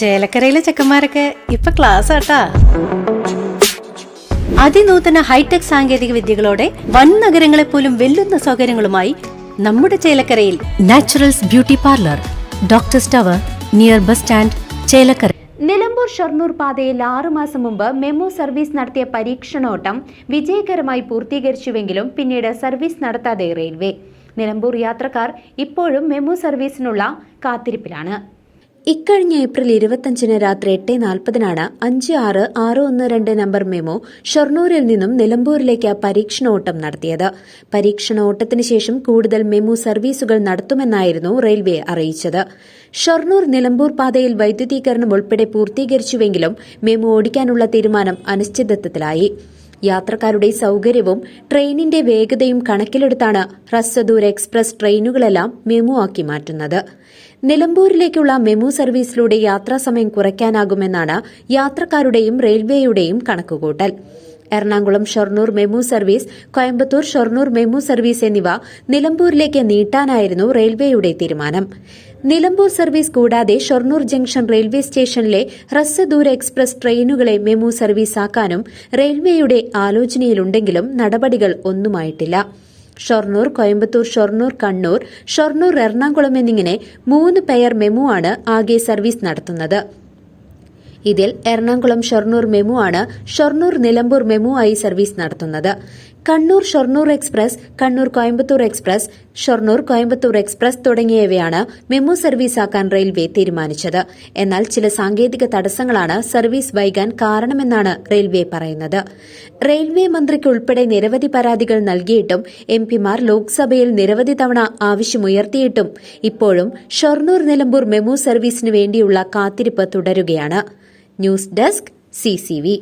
ചേലക്കരയിലെ ചെക്കന്മാരൊക്കെ ഇപ്പൊ ക്ലാസ് ആട്ടാ. അതിനൂതന ഹൈടെക് സാങ്കേതിക വിദ്യകളോടെ വൻ നഗരങ്ങളെ പോലും വെല്ലുന്ന സൗകര്യങ്ങളുമായി നമ്മുടെ ചേലക്കരയിൽ Naturals beauty parlour doctor tower near bus stand Chelakkara. Nilambur Shoranur പാതയിൽ ആറുമാസം മുമ്പ് മെമു സർവീസ് നടത്തിയ പരീക്ഷണോട്ടം വിജയകരമായി പൂർത്തീകരിച്ചുവെങ്കിലും പിന്നീട് സർവീസ് നടത്താതെ റെയിൽവേ. നിലമ്പൂർ യാത്രക്കാർ ഇപ്പോഴും മെമു സർവീസിനുള്ള കാത്തിരിപ്പിലാണ്. ഇക്കഴിഞ്ഞ ഏപ്രിൽ ഇരുപത്തഞ്ചിന് രാത്രി എട്ട് നാൽപ്പതിനാണ് അഞ്ച് ആറ് ആറ് ഒന്ന് രണ്ട് നമ്പർ മെമോ ഷൊർണൂരിൽ നിന്നും നിലമ്പൂരിലേക്ക് പരീക്ഷണോട്ടം നടത്തിയത്. പരീക്ഷണോട്ടത്തിന് ശേഷം കൂടുതൽ മെമു സർവീസുകൾ നടത്തുമെന്നായിരുന്നു റെയിൽവേ അറിയിച്ചത്. ഷൊർണൂർ നിലമ്പൂർ പാതയിൽ വൈദ്യുതീകരണം ഉൾപ്പെടെ പൂർത്തീകരിച്ചുവെങ്കിലും മെമു ഓടിക്കാനുള്ള തീരുമാനം അനിശ്ചിതത്വത്തിലായി. യാത്രക്കാരുടെ സൌകര്യവും ട്രെയിനിന്റെ വേഗതയും കണക്കിലെടുത്താണ് ഹ്രസ്വദൂര എക്സ്പ്രസ് ട്രെയിനുകളെല്ലാം മെമു ആക്കി മാറ്റുന്നത്. നിലമ്പൂരിലേക്കുള്ള മെമു സർവീസിലൂടെ യാത്രാസമയം കുറയ്ക്കാനാകുമെന്നാണ് യാത്രക്കാരുടെയും റെയിൽവേയുടെയും കണക്കുകൂട്ടൽ. Ernakulam Shoranur MEMU service Coimbatore Shoranur MEMU service എന്നിവ നിലമ്പൂരിലേക്ക് നീട്ടാനായിരുന്നു റെയിൽവേയുടെ തീരുമാനം. നിലമ്പൂർ സർവീസ് കൂടാതെ ഷൊർണൂർ ജംഗ്ഷൻ റെയിൽവേ സ്റ്റേഷനിലെ ഹ്രസ്വദൂര എക്സ്പ്രസ് ട്രെയിനുകളെ മെമു സർവീസാക്കാനും റെയിൽവേയുടെ ആലോചനയിലുണ്ടെങ്കിലും നടപടികൾ ഒന്നുമായിട്ടില്ല. ഷൊർണൂർ കോയമ്പത്തൂർ ഷൊർണൂർ കണ്ണൂർ ഷൊർണൂർ എറണാകുളം എന്നിങ്ങനെ മൂന്ന് പെയർ മെമു ആണ് ആകെ സർവീസ് നടത്തുന്നത്. ഇതിൽ എറണാകുളം ഷൊർണൂർ മെമു ആണ് ഷൊർണൂർ നിലമ്പൂർ മെമു ആയി സർവീസ് നടത്തുന്നത്. Kannur Shoranur express Kannur Coimbatore express Shoranur Coimbatore express തുടങ്ങിയവയാണ് മെമു സർവീസ് ആക്കാൻ റെയിൽവേ തീരുമാനിച്ചത്. എന്നാൽ ചില സാങ്കേതിക തടസ്സങ്ങളാണ് സർവീസ് വൈകാൻ കാരണമെന്നാണ് റെയിൽവേ പറയുന്നത്. റെയിൽവേ മന്ത്രിക്കുൾപ്പെടെ നിരവധി പരാതികൾ നൽകിയിട്ടും എംപിമാർ ലോക്സഭയിൽ നിരവധി തവണ ആവശ്യമുയർത്തിയിട്ടും ഇപ്പോഴും ഷൊർണൂർ നിലമ്പൂർ മെമു സർവീസിനു വേണ്ടിയുള്ള കാത്തിരിപ്പ് തുടരുകയാണ്. News desk CCV